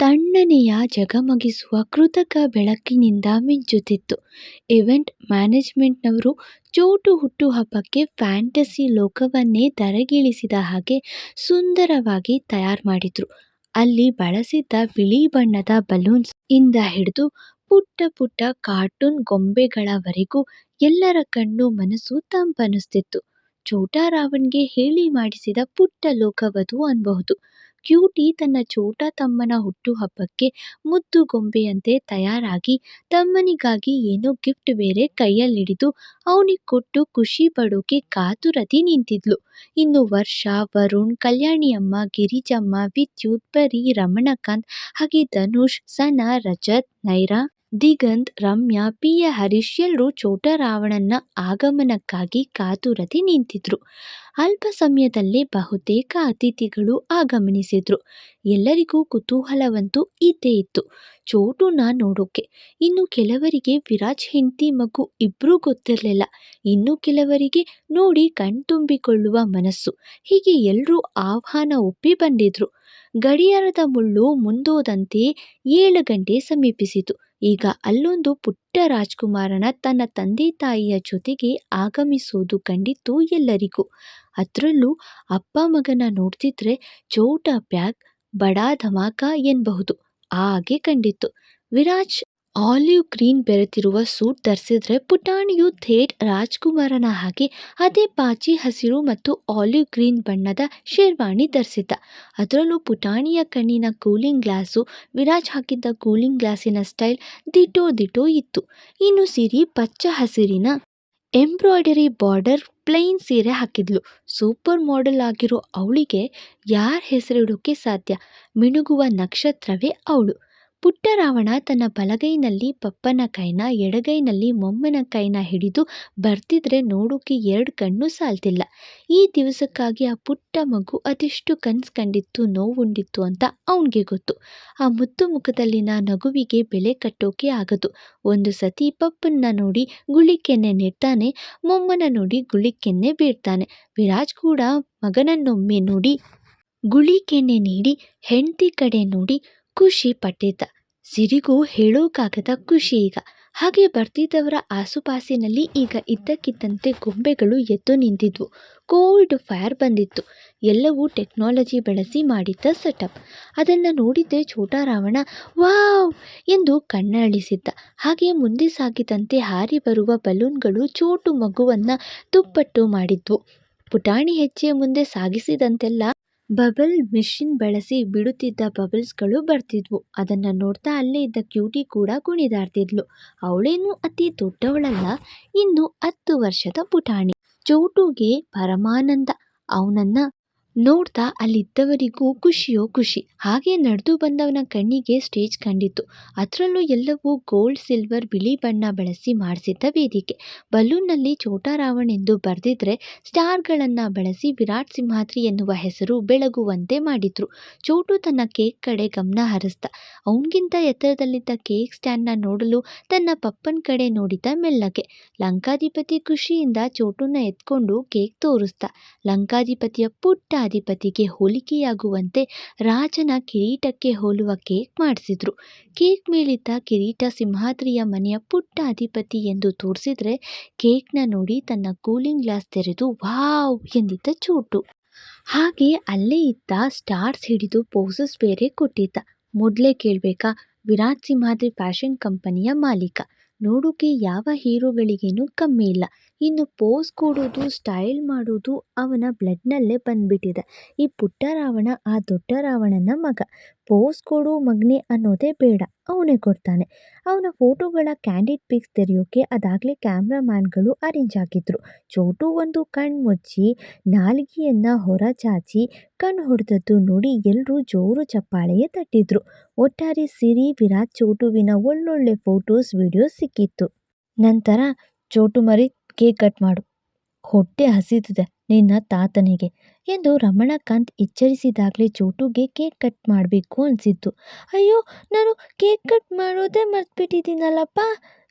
ತಣ್ಣನೆಯ ಜಗಮಗಿಸುವ ಕೃತಕ ಬೆಳಕಿನಿಂದ ಮಿಂಚುತ್ತಿತ್ತು. ಇವೆಂಟ್ ಮ್ಯಾನೇಜ್ಮೆಂಟ್ನವರು ಚೋಟು ಹುಟ್ಟುಹಬ್ಬಕ್ಕೆ ಫ್ಯಾಂಟಸಿ ಲೋಕವನ್ನೇ ಧರೆಗಿಳಿಸಿದ ಹಾಗೆ ಸುಂದರವಾಗಿ ತಯಾರು ಮಾಡಿದ್ರು. ಅಲ್ಲಿ ಬಳಸಿದ್ದ ಬಿಳಿ ಬಣ್ಣದ ಬಲೂನ್ಸ್ ಇಂದ ಹಿಡಿದು ಪುಟ್ಟ ಪುಟ್ಟ ಕಾರ್ಟೂನ್ ಗೊಂಬೆಗಳವರೆಗೂ ಎಲ್ಲರ ಕಣ್ಣು ಮನಸ್ಸು ತಂಪನಿಸ್ತಿತ್ತು ಚೋಟಾ ರಾವಣ್ಗೆ ಹೇಳಿ ಮಾಡಿಸಿದ ಪುಟ್ಟ ಲೋಕವದು ಅನ್ಬಹುದು. ಕ್ಯೂಟಿ ತನ್ನ ಚೋಟ ತಮ್ಮನ ಹುಟ್ಟುಹಬ್ಬಕ್ಕೆ ಮುದ್ದು ಗೊಂಬೆಯಂತೆ ತಯಾರಾಗಿ ತಮ್ಮನಿಗಾಗಿ ಏನೋ ಗಿಫ್ಟ್ ಬೇರೆ ಕೈಯಲ್ಲಿಡಿದು ಅವನಿಗೆ ಕೊಟ್ಟು ಖುಷಿ ಪಡೋಕೆ ಕಾತುರದಿ ನಿಂತಿದ್ಲು. ಇನ್ನು ವರ್ಷ ವರುಣ್ ಕಲ್ಯಾಣಿಯಮ್ಮ ಗಿರಿಜಮ್ಮ ವಿದ್ಯುತ್ ಪರಿ ರಮಣಕಾಂತ್ ಹಾಗೆ ಧನುಷ್ ಸನಾ, ರಜತ್ ನೈರಾ ದಿಗಂತ್, ರಮ್ಯಾ ಪಿಯ ಹರೀಶ್ ಚೋಟ ರಾವಣನ ಆಗಮನಕ್ಕಾಗಿ ಕಾತುರತೆ ನಿಂತಿದ್ರು. ಅಲ್ಪ ಸಮಯದಲ್ಲೇ ಬಹುತೇಕ ಅತಿಥಿಗಳು ಆಗಮನಿಸಿದ್ರು. ಎಲ್ಲರಿಗೂ ಕುತೂಹಲವಂತೂ ಇದ್ದೇ ಇತ್ತು. ಚೋಟುನ ನೋಡೋಕೆ. ಇನ್ನು ಕೆಲವರಿಗೆ ವಿರಾಜ್ ಹೆಂಡತಿ ಮಗು ಇಬ್ಬರೂ ಗೊತ್ತಿರಲಿಲ್ಲ. ಇನ್ನು ಕೆಲವರಿಗೆ ನೋಡಿ ಕಣ್ತುಂಬಿಕೊಳ್ಳುವ ಮನಸ್ಸು. ಹೀಗೆ ಎಲ್ಲರೂ ಆಹ್ವಾನ ಒಪ್ಪಿ ಬಂದಿದ್ರು. ಗಡಿಯಾರದ ಮುಳ್ಳು ಮುಂದೋದಂತೆ ಏಳು ಗಂಟೆ ಸಮೀಪಿಸಿತು. ಈಗ ಅಲ್ಲೊಂದು ಪುಟ್ಟ ರಾಜ್ಕುಮಾರನ ತನ್ನ ತಂದೆ ತಾಯಿಯ ಜೊತೆಗೆ ಆಗಮಿಸೋದು ಕಂಡಿತ್ತು ಎಲ್ಲರಿಗೂ. ಅದರಲ್ಲೂ ಅಪ್ಪ ಮಗನ ನೋಡ್ತಿದ್ರೆ ಚೋಟ ಬ್ಯಾಗ್, ಬಡಾ ಧಮಾಕ ಎನ್ನಬಹುದು ಹಾಗೆ ಕಂಡಿತ್ತು. ವಿರಾಜ್ ಆಲಿವ್ ಗ್ರೀನ್ ಬೆರೆತಿರುವ ಸೂಟ್ ಧರಿಸಿದ್ರೆ ಪುಟಾಣಿಯು ಥೇಟ್ ರಾಜ್ಕುಮಾರನ ಹಾಗೆ ಅದೇ ಪಾಚಿ ಹಸಿರು ಮತ್ತು ಆಲಿವ್ ಗ್ರೀನ್ ಬಣ್ಣದ ಶೇರ್ವಾಣಿ ಧರಿಸಿದ್ದ. ಅದರಲ್ಲೂ ಪುಟಾಣಿಯ ಕಣ್ಣಿನ ಕೂಲಿಂಗ್ ಗ್ಲಾಸು, ವಿರಾಜ್ ಹಾಕಿದ್ದ ಕೂಲಿಂಗ್ ಗ್ಲಾಸಿನ ಸ್ಟೈಲ್ ದಿಟೋ ದಿಟೋ ಇತ್ತು. ಇನ್ನು ಸಿರಿ ಪಚ್ಚ ಹಸಿರಿನ ಎಂಬ್ರಾಯ್ಡರಿ ಬಾರ್ಡರ್ ಪ್ಲೈನ್ ಸೀರೆ ಹಾಕಿದ್ಲು. ಸೂಪರ್ ಮಾಡೆಲ್ ಆಗಿರೋ ಅವಳಿಗೆ ಯಾರ ಹೆಸರಿಡೋಕೆ ಸಾಧ್ಯ? ಮಿನುಗುವ ನಕ್ಷತ್ರವೇ ಅವಳು. ಪುಟ್ಟ ರಾವಣ ತನ್ನ ಬಲಗೈನಲ್ಲಿ ಪಪ್ಪನ ಕೈನ, ಎಡಗೈನಲ್ಲಿ ಮೊಮ್ಮನ ಕೈನ ಹಿಡಿದು ಬರ್ತಿದ್ರೆ ನೋಡೋಕೆ ಎರಡು ಕಣ್ಣು ಸಾಲ್ತಿಲ್ಲ. ಈ ದಿವಸಕ್ಕಾಗಿ ಆ ಪುಟ್ಟ ಮಗು ಅದೆಷ್ಟು ಕನ್ಸು ಕಂಡಿತ್ತು, ನೋವುಂಡಿತ್ತು ಅಂತ ಅವನಿಗೆ ಗೊತ್ತು. ಆ ಮುದ್ದು ಮುಖದಲ್ಲಿನ ನಗುವಿಗೆ ಬೆಲೆ ಕಟ್ಟೋಕೆ ಆಗದು. ಒಂದು ಸತಿ ಪಪ್ಪನ್ನ ನೋಡಿ ಗುಳಿಕೆನ್ನೆ ನೆಡ್ತಾನೆ, ಮೊಮ್ಮನ ನೋಡಿ ಗುಳಿಕೆನ್ನೆ ಬೀಡ್ತಾನೆ. ವಿರಾಜ್ ಕೂಡ ಮಗನನ್ನೊಮ್ಮೆ ನೋಡಿ ಗುಳಿಕೆನ್ನೆ ನೀಡಿ, ಹೆಂಡತಿ ಕಡೆ ನೋಡಿ ಖುಷಿ ಪಟ್ಟಿದ್ದ. ಸಿರಿಗೂ ಹೇಳೋಕ್ಕಾಗದ ಖುಷಿ ಈಗ. ಹಾಗೆ ಬರ್ತಿದ್ದವರ ಆಸುಪಾಸಿನಲ್ಲಿ ಈಗ ಇದ್ದಕ್ಕಿದ್ದಂತೆ ಗೊಂಬೆಗಳು ಎದ್ದು ನಿಂತಿದ್ವು. ಕೋಲ್ಡ್ ಫೈರ್ ಬಂದಿತ್ತು. ಎಲ್ಲವೂ ಟೆಕ್ನಾಲಜಿ ಬಳಸಿ ಮಾಡಿದ್ದ ಸೆಟಪ್. ಅದನ್ನು ನೋಡಿದ್ದೆ ಛೋಟಾ ರಾವಣ ವಾವ್! ಎಂದು ಕಣ್ಣರಳಿಸಿದ್ದ. ಹಾಗೆ ಮುಂದೆ ಸಾಗಿದಂತೆ ಹಾರಿ ಬರುವ ಬಲೂನ್ಗಳು ಚೋಟು ಮಗುವನ್ನು ತುಪ್ಪಟ್ಟು ಮಾಡಿದ್ವು. ಪುಟಾಣಿ ಹೆಜ್ಜೆ ಮುಂದೆ ಸಾಗಿಸಿದಂತೆಲ್ಲ ಬಬಲ್ ಮಿಷಿನ್ ಬಳಸಿ ಬಿಡುತ್ತಿದ್ದ ಬಬಲ್ಸ್ಗಳು ಬರ್ತಿದ್ವು. ಅದನ್ನು ನೋಡ್ತಾ ಅಲ್ಲೇ ಇದ್ದ ಕ್ಯೂಟಿ ಕೂಡ ಕುಣಿದಾಡ್ತಿದ್ಲು. ಅವಳೇನು ಅತಿ ದೊಡ್ಡವಳಲ್ಲ ಇನ್ನು ಹತ್ತು ವರ್ಷದ ಪುಟಾಣಿ. ಚೋಟುಗೆ ಪರಮಾನಂದ. ಅವನನ್ನ ನೋಡ್ತಾ ಅಲ್ಲಿದ್ದವರಿಗೂ ಖುಷಿಯೋ ಖುಷಿ. ಹಾಗೆ ನಡೆದು ಬಂದವನ ಕಣ್ಣಿಗೆ ಸ್ಟೇಜ್ ಕಂಡಿತ್ತು. ಅದರಲ್ಲೂ ಎಲ್ಲವೂ ಗೋಲ್ಡ್, ಸಿಲ್ವರ್, ಬಿಳಿ ಬಣ್ಣ ಬಳಸಿ ಮಾಡಿಸಿದ್ದ ವೇದಿಕೆ. ಬಲೂನ್ನಲ್ಲಿ ಚೋಟಾ ರಾವಣ್ ಎಂದು ಬರೆದಿದ್ರೆ ಸ್ಟಾರ್ಗಳನ್ನು ಬಳಸಿ ವಿರಾಟ್ ಸಿಂಹಾದ್ರಿ ಎನ್ನುವ ಹೆಸರು ಬೆಳಗುವಂತೆ ಮಾಡಿದ್ರು. ಚೋಟು ತನ್ನ ಕೇಕ್ ಕಡೆ ಗಮನ ಹರಿಸ್ದ. ಅವನಿಗಿಂತ ಎತ್ತರದಲ್ಲಿದ್ದ ಕೇಕ್ ಸ್ಟ್ಯಾಂಡ್ನ ನೋಡಲು ತನ್ನ ಪಪ್ಪನ ಕಡೆ ನೋಡಿದ ಮೆಲ್ಲಗೆ. ಲಂಕಾಧಿಪತಿ ಖುಷಿಯಿಂದ ಚೋಟುನ ಎತ್ಕೊಂಡು ಕೇಕ್ ತೋರಿಸ್ದ. ಲಂಕಾಧಿಪತಿಯ ಪುಟ್ಟ ಅಧಿಪತಿಗೆ ಹೋಲಿಕೆಯಾಗುವಂತೆ ರಾಜನ ಕಿರೀಟಕ್ಕೆ ಹೋಲುವ ಕೇಕ್ ಮಾಡಿಸಿದ್ರು. ಕೇಕ್ ಮೇಲಿದ್ದ ಕಿರೀಟ ಸಿಂಹಾದ್ರಿಯ ಮನೆಯ ಪುಟ್ಟ ಅಧಿಪತಿ ಎಂದು ತೋರಿಸಿದ್ರೆ ಕೇಕ್ನ ನೋಡಿ ತನ್ನ ಕೂಲಿಂಗ್ ಗ್ಲಾಸ್ ತೆರೆದು ವಾವ್ ಎಂದಿದ್ದ ಚೂಟು. ಹಾಗೆ ಅಲ್ಲೇ ಇದ್ದ ಸ್ಟಾರ್ಸ್ ಹಿಡಿದು ಪೋಸಸ್ ಬೇರೆ ಕೊಟ್ಟಿದ್ದ. ಮೊದಲೇ ಕೇಳಬೇಕಾ, ವಿರಾಟ್ ಸಿಂಹಾದ್ರಿ ಫ್ಯಾಷನ್ ಕಂಪನಿಯ ಮಾಲೀಕ. ನೋಡೋಕೆ ಯಾವ ಹೀರೋಗಳಿಗೇನು ಕಮ್ಮಿ ಇಲ್ಲ. ಇನ್ನು ಪೋಸ್ ಕೊಡೋದು, ಸ್ಟೈಲ್ ಮಾಡೋದು ಅವನ ಬ್ಲಡ್ನಲ್ಲೇ ಬಂದ್ಬಿಟ್ಟಿದೆ. ಈ ಪುಟ್ಟ ರಾವಣ, ಆ ದೊಡ್ಡ ರಾವಣನ ಮಗ. ಪೋಸ್ ಕೊಡು ಮಗನೇ ಅನ್ನೋದೇ ಬೇಡ, ಅವನೇ ಕೊಡ್ತಾನೆ. ಅವನ ಫೋಟೋಗಳ ಕ್ಯಾಂಡಿಡ್ ಪಿಕ್ಸ್ ತೆರೆಯೋಕೆ ಅದಾಗಲೇ ಕ್ಯಾಮ್ರಾಮ್ಯಾನ್ಗಳು ಅರೇಂಜ್ ಆಗಿದ್ರು. ಚೋಟು ಒಂದು ಕಣ್ಣು ಮುಚ್ಚಿ, ನಾಲಿಗೆಯನ್ನು ಹೊರಚಾಚಿ ಕಣ್ಣು ಹೊಡೆದದ್ದು ನೋಡಿ ಎಲ್ಲರೂ ಜೋರು ಚಪ್ಪಾಳೆಯೇ ತಟ್ಟಿದ್ರು. ಒಟ್ಟಾರೆ ಸಿರಿ, ವಿರಾಟ್, ಚೋಟುವಿನ ಒಳ್ಳೊಳ್ಳೆ ಫೋಟೋಸ್, ವಿಡಿಯೋಸ್ ಸಿಕ್ಕಿತ್ತು. ನಂತರ ಚೋಟು ಮರಿ ಕೇಕ್ ಕಟ್ ಮಾಡು. ಹೊಟ್ಟೆ ಹಸಿತಿದೆ ನಿನ್ನ ತಾತನಿಗೆ ಎಂದು ರಮಣಕಾಂತ್ ಎಚ್ಚರಿಸಿದಾಗಲೇ ಚೋಟುಗೆ ಕೇಕ್ ಕಟ್ ಮಾಡಬೇಕು ಅನಿಸಿತ್ತು. ಅಯ್ಯೋ, ನಾನು ಕೇಕ್ ಕಟ್ ಮಾಡೋದೇ ಮರ್ತ್ಬಿಟ್ಟಿದ್ದೀನಲ್ಲಪ್ಪ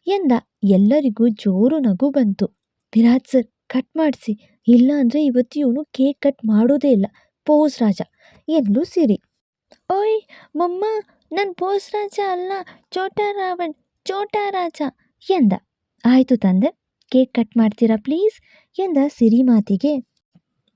ಎಂದ. ಎಲ್ಲರಿಗೂ ಜೋರು ನಗು ಬಂತು. ವಿರಾಜ್ ಸರ್, ಕಟ್ ಮಾಡಿಸಿ. ಇಲ್ಲ ಅಂದರೆ ಇವತ್ತು ಇವನು ಕೇಕ್ ಕಟ್ ಮಾಡೋದೇ ಇಲ್ಲ. ಪೋಸ್ ರಾಜ ಎಲ್ಲೂ ಸಿರಿ. ಓಯ್, ಮಮ್ಮ ನನ್ನ ಪೋಸ್ ರಾಜ ಅಲ್ಲ, ಚೋಟಾ ರಾವಣ್, ಚೋಟಾ ರಾಜ ಎಂದ. ಆಯಿತು ತಂದೆ. ಕೇಕ್ ಕಟ್ ಮಾಡ್ತೀರಾ ಪ್ಲೀಸ್? ಎಂದ ಸಿರಿ ಮಾತಿಗೆ.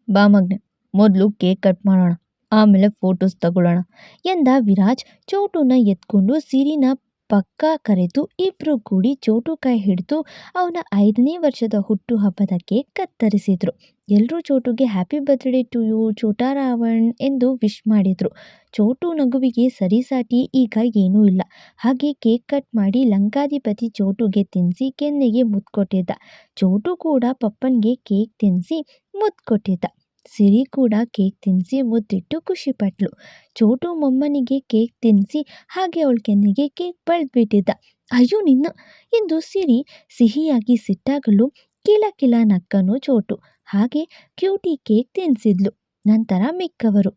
ಬಾ ಮಗ್ನೆ, ಮೊದಲು ಕೇಕ್ ಕಟ್ ಮಾಡೋಣ, ಆಮೇಲೆ ಫೋಟೋಸ್ ತಗೊಳ್ಳೋಣ ಎಂದ ವಿರಾಜ್ ಚೋಟುನ ಎತ್ಕೊಂಡು ಸಿರಿನ ಪಕ್ಕ ಕರೆದು ಇಬ್ರು ಕೂಡಿ ಚೋಟು ಕೈ ಹಿಡಿದು ಅವನ ಐದನೇ ವರ್ಷದ ಹುಟ್ಟುಹಬ್ಬದ ಕೇಕ್ ಕತ್ತರಿಸಿದ್ರು. ಎಲ್ಲರೂ ಚೋಟುಗೆ happy birthday to you Chota Ravan ಎಂದು ವಿಶ್ ಮಾಡಿದ್ರು. ಚೋಟು ನಗುವಿಗೆ ಸರಿಸಾಟಿ ಈಗ ಏನೂ ಇಲ್ಲ. ಹಾಗೆ ಕೇಕ್ ಕಟ್ ಮಾಡಿ ಲಂಕಾಧಿಪತಿ ಚೋಟುಗೆ ತಿನ್ನಿಸಿ ಕೆನ್ನೆಗೆ ಮುತ್ತು ಕೊಟ್ಟಿದ್ದ ಚೋಟು ಕೂಡ ಪಪ್ಪನಿಗೆ ಕೇಕ್ ತಿನ್ನಿಸಿ ಮುತ್ತು ಕೊಟ್ಟಿದ್ದ ಸಿರಿ ಕೂಡ ಕೇಕ್ ತಿನ್ನಿಸಿ ಮುದ್ದಿಟ್ಟು ಖುಷಿಪಟ್ಲು ಚೋಟು ಮೊಮ್ಮನಿಗೆ ಕೇಕ್ ತಿನ್ನಿಸಿ ಹಾಗೆ ಅವಳ ಕೆನ್ನೆಗೆ ಕೇಕ್ ಬಳ್ದ್ಬಿಟ್ಟಿದ್ದ. ಅಯ್ಯೋ ನಿನ್ನ. ಎಂದು ಸಿರಿ ಸಿಹಿಯಾಗಿ ಸಿಟ್ಟಾಗಲು ಕಿಲ ಕಿಲ ನಕ್ಕನು ಚೋಟು. ಹಾಗೆ ಕ್ಯೂಟಿ ಕೇಕ್ ತಿನ್ನಿಸಿದ್ಲು ನಂತರ ಮಿಕ್ಕವರು.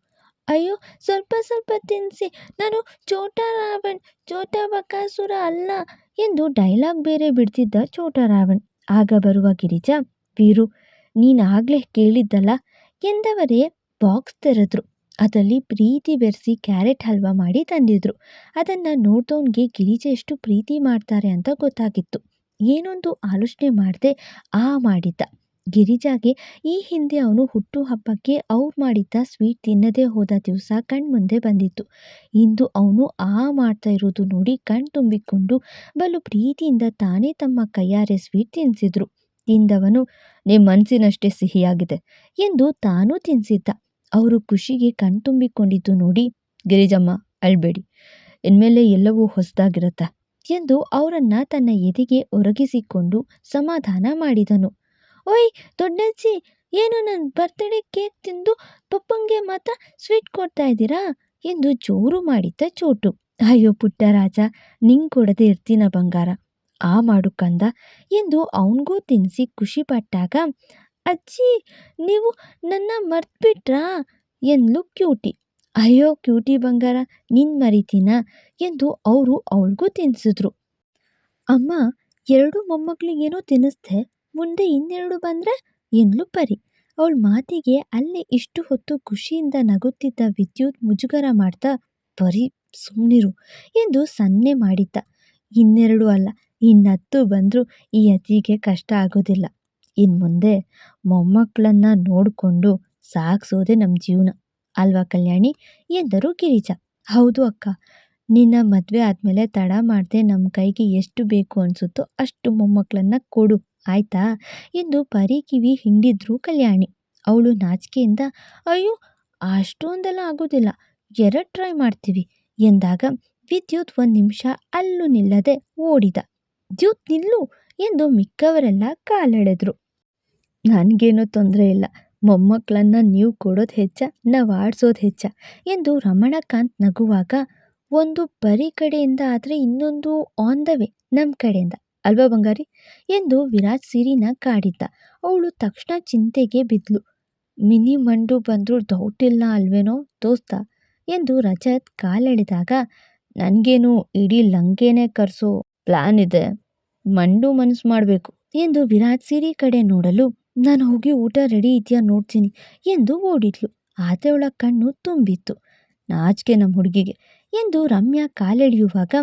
ಅಯ್ಯೋ ಸ್ವಲ್ಪ ಸ್ವಲ್ಪ ತಿನ್ನಿಸಿ ನಾನು ಚೋಟ ರಾವಣ್ ಚೋಟ ಬಕಾಸುರ ಅಲ್ಲ ಎಂದು ಡೈಲಾಗ್ ಬೇರೆ ಬಿಡ್ತಿದ್ದ ಚೋಟ ರಾವಣ್ ಆಗ ಬರುವ ಗಿರಿಜಾ, ವೀರು ನೀನಾಗಲೇ ಕೇಳಿದ್ದಲ್ಲ? ಎಂದವರೇ ಬಾಕ್ಸ್ ತೆರೆದ್ರು, ಅದರಲ್ಲಿ ಪ್ರೀತಿ ಬೆರೆಸಿ ಕ್ಯಾರೆಟ್ ಹಲ್ವಾ ಮಾಡಿ ತಂದಿದ್ರು. ಅದನ್ನು ನೋಡ್ದವನಿಗೆ ಗಿರಿಜ ಎಷ್ಟು ಪ್ರೀತಿ ಮಾಡ್ತಾರೆ ಅಂತ ಗೊತ್ತಾಗಿತ್ತು. ಏನೊಂದು ಆಲೋಚನೆ ಮಾಡದೆ ಆ ಮಾಡಿದ್ದ. ಗಿರಿಜಾಗೆ ಈ ಹಿಂದೆ ಅವನು ಹುಟ್ಟುಹಬ್ಬಕ್ಕೆ ಅವ್ರು ಮಾಡಿದ್ದ ಸ್ವೀಟ್ ತಿನ್ನದೇ ಹೋದ ದಿವಸ ಕಣ್ಮುಂದೆ ಬಂದಿತ್ತು. ಇಂದು ಅವನು ಆ ಮಾಡ್ತಾ ಇರೋದು ನೋಡಿ ಕಣ್ ತುಂಬಿಕೊಂಡು ಬಲು ಪ್ರೀತಿಯಿಂದ ತಾನೇ ತಮ್ಮ ಕೈಯಾರೆ ಸ್ವೀಟ್ ತಿನ್ನಿಸಿದ್ರು ತಿಂದವನು ನಿಮ್ಮ ಮನಸ್ಸಿನಷ್ಟೇ ಸಿಹಿಯಾಗಿದೆ ಎಂದು ತಾನೂ ತಿನ್ನಿಸಿದ್ದ ಅವರು ಖುಷಿಗೆ ಕಣ್ತುಂಬಿಕೊಂಡಿದ್ದು ನೋಡಿ, ಗಿರಿಜಮ್ಮ, ಅಳ್ಬೇಡಿ, ಇನ್ಮೇಲೆ ಎಲ್ಲವೂ ಹೊಸದಾಗಿರುತ್ತೆ ಎಂದು ಅವರನ್ನ ತನ್ನ ಎದೆಗೆ ಒರಗಿಸಿಕೊಂಡು ಸಮಾಧಾನ ಮಾಡಿದನು. ಓಯ್, ದೊಡ್ಡಜ್ಜಿ, ಏನು ನನ್ನ ಬರ್ತ್ಡೇ ಕೇಕ್ ತಿಂದು ಪಪ್ಪಂಗೆ ಮಾತ್ರ ಸ್ವೀಟ್ ಕೊಡ್ತಾ ಇದ್ದೀರಾ ಎಂದು ಜೋರು ಮಾಡಿದ್ದ ಚೋಟು. ಅಯ್ಯೋ ಪುಟ್ಟ ರಾಜ, ನಿಂಗೆ ಕೊಡದೆ ಇರ್ತೀನ ಬಂಗಾರ. ಆ ಮಾಡು ಕಂದ ಎಂದು ಅವನಿಗೂ ತಿನ್ನಿಸಿ ಖುಷಿಪಟ್ಟಾಗ ಅಜ್ಜಿ, ನೀವು ನನ್ನ ಮರ್ತ್ಬಿಟ್ರಾ? ಎಂದ್ಲು ಕ್ಯೂಟಿ. ಅಯ್ಯೋ ಕ್ಯೂಟಿ ಬಂಗಾರ, ನಿನ್ ಮರಿತೀನ? ಎಂದು ಅವರು ಅವಳಿಗೂ ತಿನ್ನಿಸಿದ್ರು ಅಮ್ಮ, ಎರಡು ಮೊಮ್ಮಕ್ಕಳಿಗೇನೋ ತಿನ್ನಿಸ್ದೆ, ಮುಂದೆ ಇನ್ನೆರಡು ಬಂದರೆ? ಎಂದ್ಲು ಪರಿ. ಅವಳ ಮಾತಿಗೆ ಅಲ್ಲೇ ಇಷ್ಟು ಹೊತ್ತು ಖುಷಿಯಿಂದ ನಗುತ್ತಿದ್ದ ವಿದ್ಯುತ್ ಮುಜುಗರ ಮಾಡ್ತಾ ಪರಿ ಸುಮ್ಮನಿರು ಎಂದು ಸನ್ನೆ ಮಾಡಿದ್ದ. ಇನ್ನೆರಡು ಅಲ್ಲ ಇನ್ನತ್ತು ಬಂದರೂ ಈ ಅಜ್ಜಿಗೆ ಕಷ್ಟ ಆಗೋದಿಲ್ಲ. ಇನ್ನು ಮುಂದೆ ಮೊಮ್ಮಕ್ಕಳನ್ನ ನೋಡಿಕೊಂಡು ಸಾಗಿಸೋದೆ ನಮ್ಮ ಜೀವನ. ಅಲ್ವಾ ಕಲ್ಯಾಣಿ? ಎಂದರು ಗಿರಿಜಾ. ಹೌದು ಅಕ್ಕ. ನಿನ್ನ ಮದುವೆ ಆದಮೇಲೆ ತಡ ಮಾಡದೆ ನಮ್ಮ ಕೈಗೆ ಎಷ್ಟು ಬೇಕು ಅನಿಸುತ್ತೋ ಅಷ್ಟು ಮೊಮ್ಮಕ್ಕಳನ್ನ ಕೊಡು, ಆಯ್ತಾ? ಎಂದು ಕಿವಿ ಹಿಂಡಿದ್ರು ಕಲ್ಯಾಣಿ. ಅವಳು ನಾಚಿಕೆಯಿಂದ, ಅಯ್ಯೋ, ಅಷ್ಟೊಂದೆಲ್ಲ ಆಗೋದಿಲ್ಲ. ಎರಡು ಟ್ರೈ ಮಾಡ್ತೀವಿ ಎಂದಾಗ ವಿದ್ಯುತ್ ಒಂದು ನಿಮಿಷ ಅಲ್ಲೂ ನಿಲ್ಲದೆ ಓಡಿದ. ವಿದ್ಯುತ್ ನಿಲ್ಲು ಎಂದು ಮಿಕ್ಕವರೆಲ್ಲ ಕಾಲೆಳೆದ್ರು. ನನಗೇನು ತೊಂದರೆ ಇಲ್ಲ. ಮೊಮ್ಮಕ್ಕಳನ್ನ ನೀವು ಕೊಡೋದು ಹೆಚ್ಚ, ನಾವು ಆಡಿಸೋದು ಹೆಚ್ಚ ಎಂದು ರಮಣಕಾಂತ್ ನಗುವಾಗ, ಒಂದು ಪರಿ ಕಡೆಯಿಂದ ಆದರೆ ಇನ್ನೊಂದು ಆನ್ ದ ವೇ ನಮ್ಮ ಕಡೆಯಿಂದ, ಅಲ್ವಾ ಬಂಗಾರಿ? ಎಂದು ವಿರಾಜ್ ಸಿರಿನ ಕಾಡಿದ್ದ. ಅವಳು ತಕ್ಷಣ ಚಿಂತೆಗೆ ಬಿದ್ಲು. ಮಿನಿ ಮಂಡು ಬಂದರೂ ಡೌಟ್ ಇಲ್ಲ ಅಲ್ವೇನೋ ದೋಸ್ತ? ಎಂದು ರಜತ್ ಕಾಲೆಳೆದಾಗ, ನನಗೇನು ಇಡೀ ಲಂಕೆನೇ ಕರೆಸೋ ಪ್ಲ್ಯಾನ್ ಇದೆ. ಮಂಡು ಮನಸ್ಸು ಮಾಡಬೇಕು ಎಂದು ವಿರಾಟ್ ಸಿರಿ ಕಡೆ ನೋಡಲು, ನಾನು ಹೋಗಿ ಊಟ ರೆಡಿ ಇದೆಯಾ ನೋಡ್ತೀನಿ ಎಂದು ಓಡಿದ್ಲು. ಆತೆಯೊಳ ಕಣ್ಣು ತುಂಬಿತ್ತು. ನಾಚಿಕೆ ನಮ್ಮ ಹುಡುಗಿಗೆ ಎಂದು ರಮ್ಯಾ ಕಾಲೆಳೆಯುವಾಗ,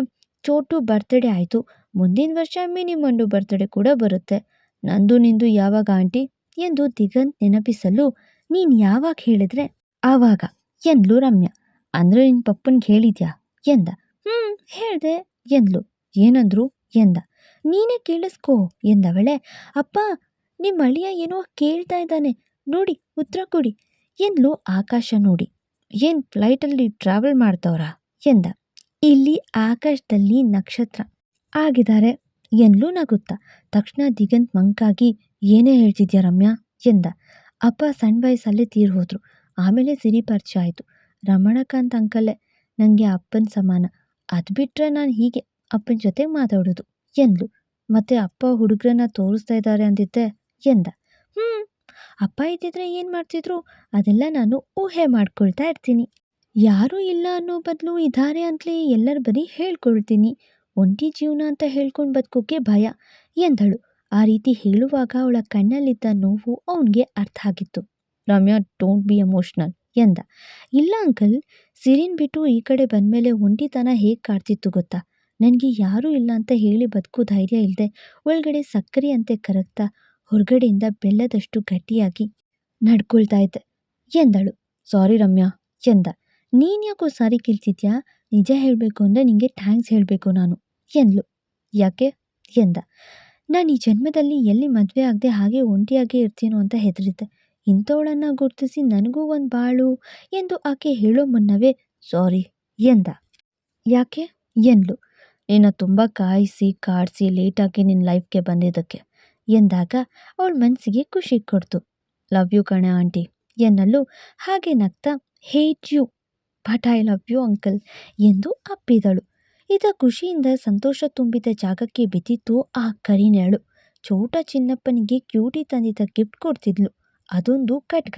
ಚೋಟು ಬರ್ತ್ಡೇ ಆಯಿತು. ಮುಂದಿನ ವರ್ಷ ಮಿನಿ ಮಂಡು ಬರ್ತ್ಡೇ ಕೂಡ ಬರುತ್ತೆ. ನಂದು ನಿಂದು ಯಾವಾಗ ಆಂಟಿ? ಎಂದು ದಿಗಂತ್ ನೆನಪಿಸಲು, ನೀನು ಯಾವಾಗ ಹೇಳಿದ್ರೆ ಆವಾಗ ಎಂದ್ಲು ರಮ್ಯಾ. ಅಂದರೆ ನಿನ್ನ ಪಪ್ಪನ್ಗೆ ಹೇಳಿದ್ಯಾ? ಎಂದ. ಹ್ಞೂ ಹೇಳ್ದೆ, ಎಂದ್ಲು. ಏನಂದ್ರು? ಎಂದ. ನೀನೇ ಕೇಳಿಸ್ಕೋ ಎಂದವಳೆ. ಅಪ್ಪ ನಿಮ್ಮ ಅಳಿಯ ಏನೋ ಕೇಳ್ತಾ ಇದ್ದಾನೆ. ನೋಡಿ, ಉತ್ತರ ಕೊಡಿ. ಎಂದ್ಲು ಆಕಾಶ ನೋಡಿ. ಏನು ಫ್ಲೈಟಲ್ಲಿ ಟ್ರಾವೆಲ್ ಮಾಡ್ತವ್ರಾ? ಎಂದ. ಇಲ್ಲಿ ಆಕಾಶದಲ್ಲಿ ನಕ್ಷತ್ರ. ಆಗಿದ್ದಾರೆ ಎಂದ್ಲು ನಗುತ್ತಾ. ತಕ್ಷಣ ದಿಗಂತ್ ಮಂಕಾಗಿ, ಏನೇ ಹೇಳ್ತಿದ್ಯಾ ರಮ್ಯಾ? ಎಂದ. ಅಪ್ಪ ಸಣ್ಣ ವಯಸ್ಸಲ್ಲೇ ತೀರ್ ಹೋದ್ರು ಆಮೇಲೆ ಸಿರಿ ಪರಿಚಯ ಆಯಿತು. ರಮಣಕಾಂತ್ ಅಂಕಲ್ಲೇ ನನಗೆ ಅಪ್ಪನ ಸಮಾನ. ಅದು ಬಿಟ್ಟರೆ ನಾನು ಹೀಗೆ ಅಪ್ಪನ ಜೊತೆ ಮಾತಾಡೋದು. ಎಂದ್ಲು. ಮತ್ತೆ ಅಪ್ಪ ಹುಡುಗರನ್ನ ತೋರಿಸ್ತಾ ಇದ್ದಾರೆ ಅಂದಿದ್ದೆ, ಎಂದ. ಹ್ಞೂ ಅಪ್ಪ ಇದ್ದಿದ್ರೆ ಏನು ಮಾಡ್ತಿದ್ರು? ಅದೆಲ್ಲ ನಾನು ಊಹೆ ಮಾಡ್ಕೊಳ್ತಾ ಇರ್ತೀನಿ. ಯಾರೂ ಇಲ್ಲ ಅನ್ನೋ ಬದಲು ಇದ್ದಾರೆ ಅಂತಲೇ ಎಲ್ಲರ ಬರೀ ಹೇಳ್ಕೊಳ್ತೀನಿ. ಒಂಟಿ ಜೀವನ ಅಂತ ಹೇಳ್ಕೊಂಡು ಬದುಕೋಕೆ ಭಯ, ಎಂದಳು. ಆ ರೀತಿ ಹೇಳುವಾಗ ಅವಳ ಕಣ್ಣಲ್ಲಿದ್ದ ನೋವು ಅವನಿಗೆ ಅರ್ಥ ಆಗಿತ್ತು. ರಮ್ಯಾ, ಡೋಂಟ್ ಬಿ ಎಮೋಷ್ನಲ್, ಎಂದ. ಇಲ್ಲ ಅಂಕಲ್, ಸಿರಿನ್ ಬಿಟ್ಟು ಈ ಕಡೆ ಬಂದಮೇಲೆ ಒಂಟಿತನ ಹೇಗೆ ಕಾಡ್ತಿತ್ತು ಗೊತ್ತಾ? ನನಗೆ ಯಾರೂ ಇಲ್ಲ ಅಂತ ಹೇಳಿ ಬದುಕೋ ಧೈರ್ಯ ಇಲ್ಲದೆ ಒಳಗಡೆ ಸಕ್ಕರೆ ಅಂತೆ ಕರಗ್ತಾ ಹೊರಗಡೆಯಿಂದ ಬೆಲ್ಲದಷ್ಟು ಗಟ್ಟಿಯಾಗಿ ನಡ್ಕೊಳ್ತಾ ಇದ್ದೆ. ಎಂದಳು. ಸಾರಿ ರಮ್ಯಾ, ಎಂದ. ನೀನ್ಯಾಕೋ ಸಾರಿ ಕೇಳ್ತಿದ್ಯಾ? ನಿಜ ಹೇಳಬೇಕು ಅಂದರೆ ನಿನಗೆ ಥ್ಯಾಂಕ್ಸ್ ಹೇಳಬೇಕು ನಾನು, ಎಂದ್ಲು. ಯಾಕೆ? ಎಂದ. ನಾನು ಈ ಜನ್ಮದಲ್ಲಿ ಎಲ್ಲಿ ಮದುವೆ ಆಗದೆ ಹಾಗೆ ಒಂಟಿಯಾಗೇ ಇರ್ತೀನೋ ಅಂತ ಹೆದರಿದ್ದೆ. ಇಂಥವಳನ್ನು ಗುರುತಿಸಿ ನನಗೂ ಒಂದು ಬಾಳು ಎಂದು ಆಕೆ ಹೇಳೋ ಮುನ್ನವೇ ಸಾರಿ, ಎಂದ. ಯಾಕೆ? ಎಂದ್ಲು. ನಿನ್ನ ತುಂಬ ಕಾಯಿಸಿ, ಕಾಡಿಸಿ ಲೇಟಾಗಿ ನಿನ್ನ ಲೈಫ್ಗೆ ಬಂದಿದ್ದಕ್ಕೆ. ಎಂದಾಗ ಅವಳ ಮನಸ್ಸಿಗೆ ಖುಷಿ ಕೊಡ್ತು. ಲವ್ ಯು ಕಣೆ ಆಂಟಿ. ಎನ್ನಲು ಹಾಗೆ ನಗ್ತಾ hate you but I love you uncle ಎಂದು ಅಪ್ಪಿದಳು. ಇದ ಖುಷಿಯಿಂದ ಸಂತೋಷ ತುಂಬಿದ ಜಾಗಕ್ಕೆ ಬಿದ್ದಿತ್ತು ಆ ಕರಿನೆರಳು ಚೋಟ ಚಿನ್ನಪ್ಪನಿಗೆ ಕ್ಯೂಟಿ ತಂದಿದ್ದ ಗಿಫ್ಟ್ ಕೊಡ್ತಿದ್ಲು. ಅದೊಂದು ಖಡ್ಗ.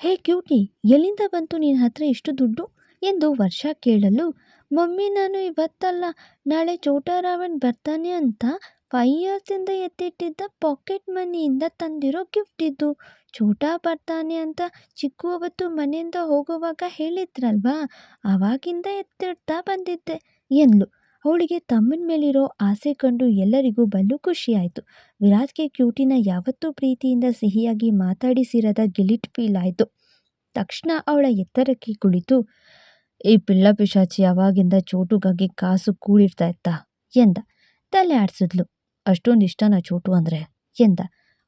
ಹೇ ಕ್ಯೂಟಿ ಎಲ್ಲಿಂದ ಬಂತು ನಿನ್ನ ಹತ್ರ ಇಷ್ಟು ದುಡ್ಡು? ಎಂದು ವರ್ಷ ಕೇಳಲು ಮಮ್ಮಿ ನಾನು ಇವತ್ತಲ್ಲ ನಾಳೆ ರಾವಣ್ ಬರ್ತಾನೆ ಅಂತ ಫೈವ್ ಇಯರ್ಸಿಂದ ಎತ್ತಿಟ್ಟಿದ್ದ ಪಾಕೆಟ್ ಮನಿಯಿಂದ ತಂದಿರೋ ಗಿಫ್ಟ್ ಇದು. ಚೋಟಾ ಬರ್ತಾನೆ ಅಂತ ಚಿಕ್ಕು ಅವತ್ತು ಮನೆಯಿಂದ ಹೋಗುವಾಗ ಹೇಳಿದ್ರಲ್ವಾ? ಆವಾಗಿಂದ ಎತ್ತಿಡ್ತಾ ಬಂದಿದ್ದೆ ಎಂದ್ಲು. ಅವಳಿಗೆ ತಮ್ಮನ ಮೇಲಿರೋ ಆಸೆ ಕಂಡು ಎಲ್ಲರಿಗೂ ಬಲು ಖುಷಿಯಾಯಿತು. ವಿರಾಜ್ಗೆ ಕ್ಯೂಟಿನ ಯಾವತ್ತೂ ಪ್ರೀತಿಯಿಂದ ಸಿಹಿಯಾಗಿ ಮಾತಾಡಿಸಿರದ ಗಿಲಿಟ್ ಫೀಲ್ ಆಯಿತು. ತಕ್ಷಣ ಅವಳ ಎತ್ತರಕ್ಕೆ ಕುಳಿತು ಈ ಪಿಳ್ಳ ಪಿಶಾಚಿ ಯಾವಾಗಿಂದ ಚೋಟುಗಾಗಿ ಕಾಸು ಕೂಡಿರ್ತಾ ಇತ್ತ? ಎಂದ. ತಲೆ ಆಡ್ಸಿದ್ಲು. ಅಷ್ಟೊಂದು ಇಷ್ಟನಾ ಚೋಟು ಅಂದರೆ? ಎಂದ.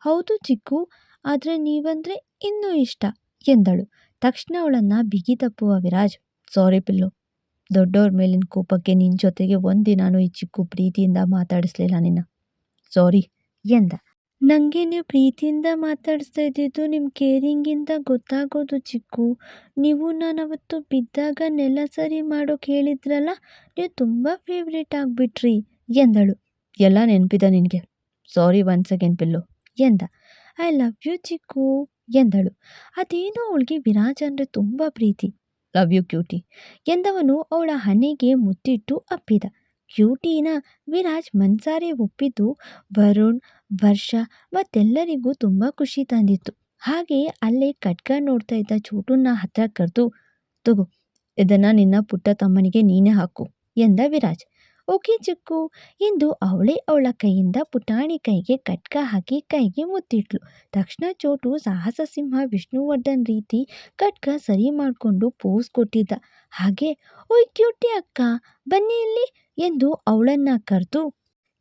ಹೌದು ಚಿಕ್ಕು, ಆದರೆ ನೀವಂದರೆ ಇನ್ನೂ ಇಷ್ಟ? ಎಂದಳು. ತಕ್ಷಣ ಅವಳನ್ನು ಬಿಗಿ ತಪ್ಪುವ ವಿರಾಜ್. ಸಾರಿ ಪಿಲ್ಲು. ದೊಡ್ಡವ್ರ ಮೇಲಿನ ಕೋಪಕ್ಕೆ ನಿನ್ನ ಜೊತೆಗೆ ಒಂದಿನಾನು ಈ ಚಿಕ್ಕು ಪ್ರೀತಿಯಿಂದ ಮಾತಾಡಿಸ್ಲಿಲ್ಲ ನಿನ್ನ. ಸಾರಿ, ಎಂದ. ನನಗೆ ನೀವು ಪ್ರೀತಿಯಿಂದ ಮಾತಾಡಿಸ್ತಾ ಇದ್ದಿದ್ದು ನಿಮ್ಮ ಕೇರಿಂಗಿಂದ ಗೊತ್ತಾಗೋದು ಚಿಕ್ಕು. ನೀವು ನಾನು ಅವತ್ತು ಬಿದ್ದಾಗ ನೆಲ ಸರಿ ಮಾಡೋಕೆ ಹೇಳಿದ್ರಲ್ಲ ನೀವು ತುಂಬ ಫೇವ್ರೇಟ್ ಆಗಿಬಿಟ್ರಿ, ಎಂದಳು. ಎಲ್ಲ ನೆನಪಿದ ನಿನಗೆ. ಸಾರಿ ಒನ್ಸ್ ಸೆಕೆಂಡ್ ಪಿಲ್ಲು ಎಂದ. ಐ ಲವ್ ಯು ಚಿಕ್ಕು, ಎಂದಳು. ಅದೇನೋ ಅವಳಿಗೆ ವಿರಾಜ್ ಅಂದರೆ ತುಂಬ ಪ್ರೀತಿ. ಲವ್ ಯು ಕ್ಯೂಟಿ ಎಂದವನು ಅವಳ ಹಣೆಗೆ ಮುತ್ತಿಟ್ಟು ಅಪ್ಪಿದ. ಕ್ಯೂಟಿನ ವಿರಾಜ್ ಮನ್ಸಾರೆ ಒಪ್ಪಿದ್ದು, ವರುಣ್ ವರ್ಷ ಮತ್ತೆಲ್ಲರಿಗೂ ತುಂಬ ಖುಷಿ ತಂದಿತ್ತು. ಹಾಗೆ ಅಲ್ಲೇ ಖಡ್ಗ ನೋಡ್ತಾ ಇದ್ದ ಚೋಟುನ ಹತ್ರ ಕರೆದು, ತಗೋ, ಇದನ್ನು ನಿನ್ನ ಪುಟ್ಟ ತಮ್ಮನಿಗೆ ನೀನೇ ಹಾಕು ಎಂದ ವಿರಾಜ್. ಓಕೆ ಚಿಕ್ಕು ಎಂದು ಅವಳೇ ಅವಳ ಕೈಯಿಂದ ಪುಟಾಣಿ ಕೈಗೆ ಕಟ್ಕ ಹಾಕಿ ಕೈಗೆ ಮುತ್ತಿಟ್ಲು. ತಕ್ಷಣ ಚೋಟು ಸಾಹಸ ಸಿಂಹ ವಿಷ್ಣುವರ್ಧನ್ ರೀತಿ ಕಟ್ಕ ಸರಿ ಮಾಡಿಕೊಂಡು ಪೋಸ್ ಕೊಟ್ಟಿದ್ದ. ಹಾಗೆ? ಓಯ್ ಕ್ಯೂಟಿ ಅಕ್ಕ, ಬನ್ನಿ ಇಲ್ಲಿ ಎಂದು ಅವಳನ್ನು ಕರೆದು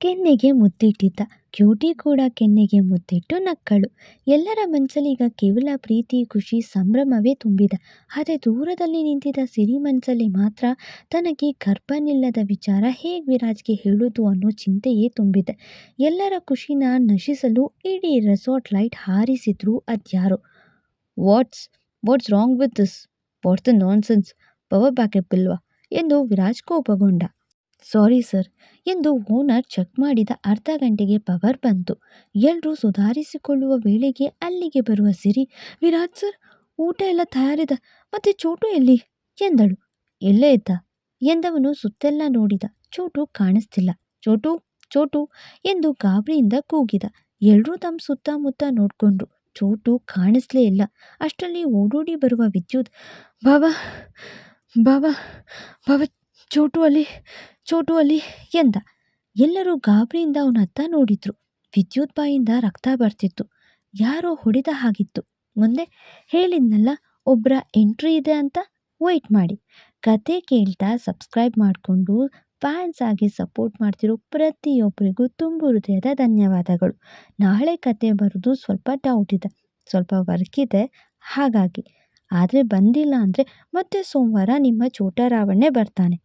ಕೆನ್ನೆಗೆ ಮುತ್ತಿಟ್ಟಿದ್ದ. ಕ್ಯೂಟಿ ಕೂಡ ಕೆನ್ನೆಗೆ ಮುದ್ದಿಟ್ಟು ನಕ್ಕಳು. ಎಲ್ಲರ ಮನಸ್ಸಲ್ಲಿ ಈಗ ಕೇವಲ ಪ್ರೀತಿ, ಖುಷಿ, ಸಂಭ್ರಮವೇ ತುಂಬಿದೆ. ಆದರೆ ದೂರದಲ್ಲಿ ನಿಂತಿದ್ದ ಸಿರಿ ಮನಸ್ಸಲ್ಲಿ ಮಾತ್ರ ತನಗೆ ಗರ್ಭನಿಲ್ಲದ ವಿಚಾರ ಹೇಗೆ ವಿರಾಜ್ಗೆ ಹೇಳೋದು ಅನ್ನೋ ಚಿಂತೆಯೇ ತುಂಬಿದೆ. ಎಲ್ಲರ ಖುಷಿನ ನಶಿಸಲು ಇಡೀ ರೆಸಾರ್ಟ್ ಲೈಟ್ ಹಾರಿಸಿದ್ರು ಅದ್ಯಾರು. What's what's wrong with this? What's the nonsense. Power backup ಇಲ್ವಾ? ಎಂದು ವಿರಾಜ್ ಕೋಪಗೊಂಡ. Sorry sir. ಎಂದು ಓನರ್ ಚೆಕ್ ಮಾಡಿದ ಅರ್ಧ ಗಂಟೆಗೆ ಪವರ್ ಬಂತು. ಎಲ್ಲರೂ ಸುಧಾರಿಸಿಕೊಳ್ಳುವ ವೇಳೆಗೆ ಅಲ್ಲಿಗೆ ಬರುವ ಸಿರಿ ವಿರಾಜ್ ಸರ್, ಊಟ ಎಲ್ಲ ತಯಾರಿದ, ಮತ್ತೆ ಚೋಟು ಎಲ್ಲಿ? ಎಂದಳು. ಎಲ್ಲೇ ಇದ್ದ, ಎಂದವನು ಸುತ್ತೆಲ್ಲ ನೋಡಿದ. ಚೋಟು ಕಾಣಿಸ್ತಿಲ್ಲ. ಚೋಟು ಚೋಟು, ಎಂದು ಗಾಬರಿಯಿಂದ ಕೂಗಿದ. ಎಲ್ಲರೂ ತಮ್ಮ ಸುತ್ತಮುತ್ತ ನೋಡ್ಕೊಂಡ್ರು. ಚೋಟು ಕಾಣಿಸ್ಲೇ ಇಲ್ಲ. ಅಷ್ಟರಲ್ಲಿ ಓಡೋಡಿ ಬರುವ ವಿದ್ಯುತ್ ಬಾಬಾ ಬಾಬಾ ಬಾಬಾ ಚೋಟು ಅಲ್ಲಿ ಚೋಟು ಅಲ್ಲಿ ಎಂದ. ಎಲ್ಲರೂ ಗಾಬರಿಯಿಂದ ಅವನತ್ತ ನೋಡಿದ್ರು. ವಿದ್ಯುತ್ ಬಾಯಿಂದ ರಕ್ತ ಬರ್ತಿತ್ತು. ಯಾರೋ ಹೊಡೆದ ಹಾಗಿತ್ತು. ಮುಂದೆ ಹೇಳಿದ್ನಲ್ಲ ಒಬ್ಬರ ಎಂಟ್ರಿ ಇದೆ ಅಂತ ವೆಯ್ಟ್ ಮಾಡಿ. ಕತೆ ಕೇಳ್ತಾ ಸಬ್ಸ್ಕ್ರೈಬ್ ಮಾಡಿಕೊಂಡು ಫ್ಯಾನ್ಸ್ ಆಗಿ ಸಪೋರ್ಟ್ ಮಾಡ್ತಿರೋ ಪ್ರತಿಯೊಬ್ಬರಿಗೂ ತುಂಬು ಹೃದಯದ ಧನ್ಯವಾದಗಳು. ನಾಳೆ ಕತೆ ಬರೋದು ಸ್ವಲ್ಪ ಡೌಟ್ ಇದೆ. ಸ್ವಲ್ಪ ವರ್ಕ್ ಇದೆ. ಹಾಗಾಗಿ. ಆದರೆ ಬಂದಿಲ್ಲ ಅಂದರೆ ಮತ್ತೆ ಸೋಮವಾರ ನಿಮ್ಮ ಚೋಟರಾವಣೆ ಬರ್ತಾನೆ.